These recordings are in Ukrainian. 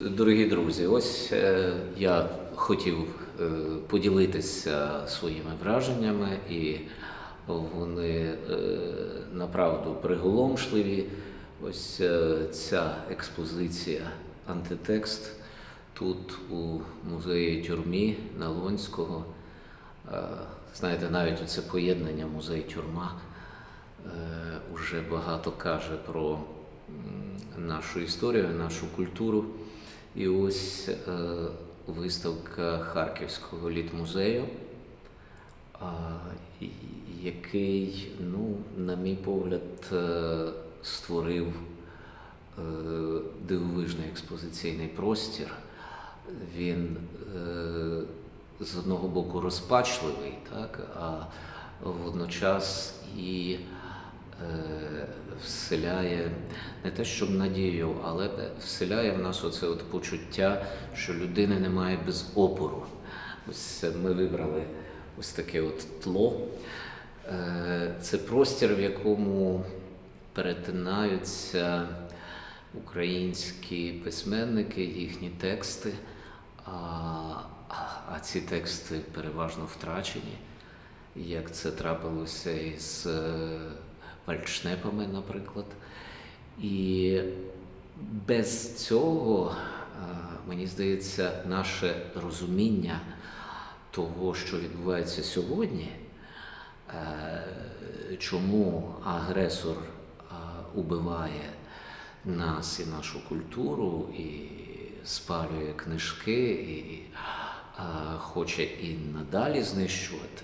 Дорогі друзі, ось е, я хотів е, поділитися своїми враженнями, і вони е, направду приголомшливі. Ось ця експозиція антитекст тут у музеї тюрмі Налонського. Знаєте, навіть оце поєднання музей тюрма е, уже багато каже про нашу історію, нашу культуру. І ось е, виставка Харківського літмузею, і- який, ну, на мій погляд, е, створив е, дивовижний експозиційний простір. Він е, з одного боку розпачливий, так, а водночас і е, вселяє не те, щоб надію, але вселяє в нас оце от почуття, що людини немає без опору. Ось ми вибрали ось таке от тло. Е, Це простір, в якому перетинаються українські письменники, їхні тексти, а, а ці тексти переважно втрачені як це трапилося із е, наприклад. І без цього, е, мені здається, наше розуміння того, що відбувається сьогодні, е, чому агресор е, убиває нас і нашу культуру, і спалює книжки, і хоче і надалі знищувати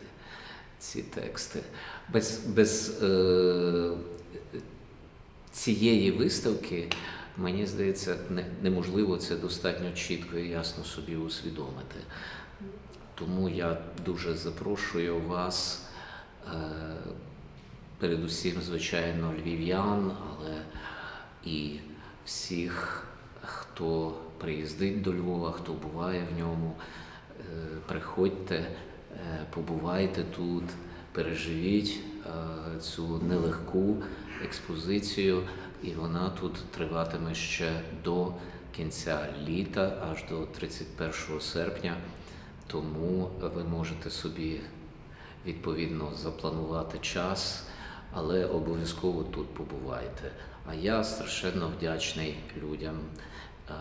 ці тексти. Без, без е, цієї виставки, мені здається, не, неможливо це достатньо чітко і ясно собі усвідомити. Тому я дуже запрошую вас, е, передусім, звичайно, львів'ян, але і всіх, хто приїздить до Львова, хто буває в ньому. Е, Приходьте, побувайте тут, переживіть е, цю нелегку експозицію, і вона тут триватиме ще до кінця літа, аж до 31 серпня. Тому ви можете собі відповідно запланувати час, але обов'язково тут побувайте. А я страшенно вдячний людям, е,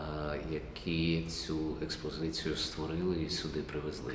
які цю експозицію створили і сюди привезли.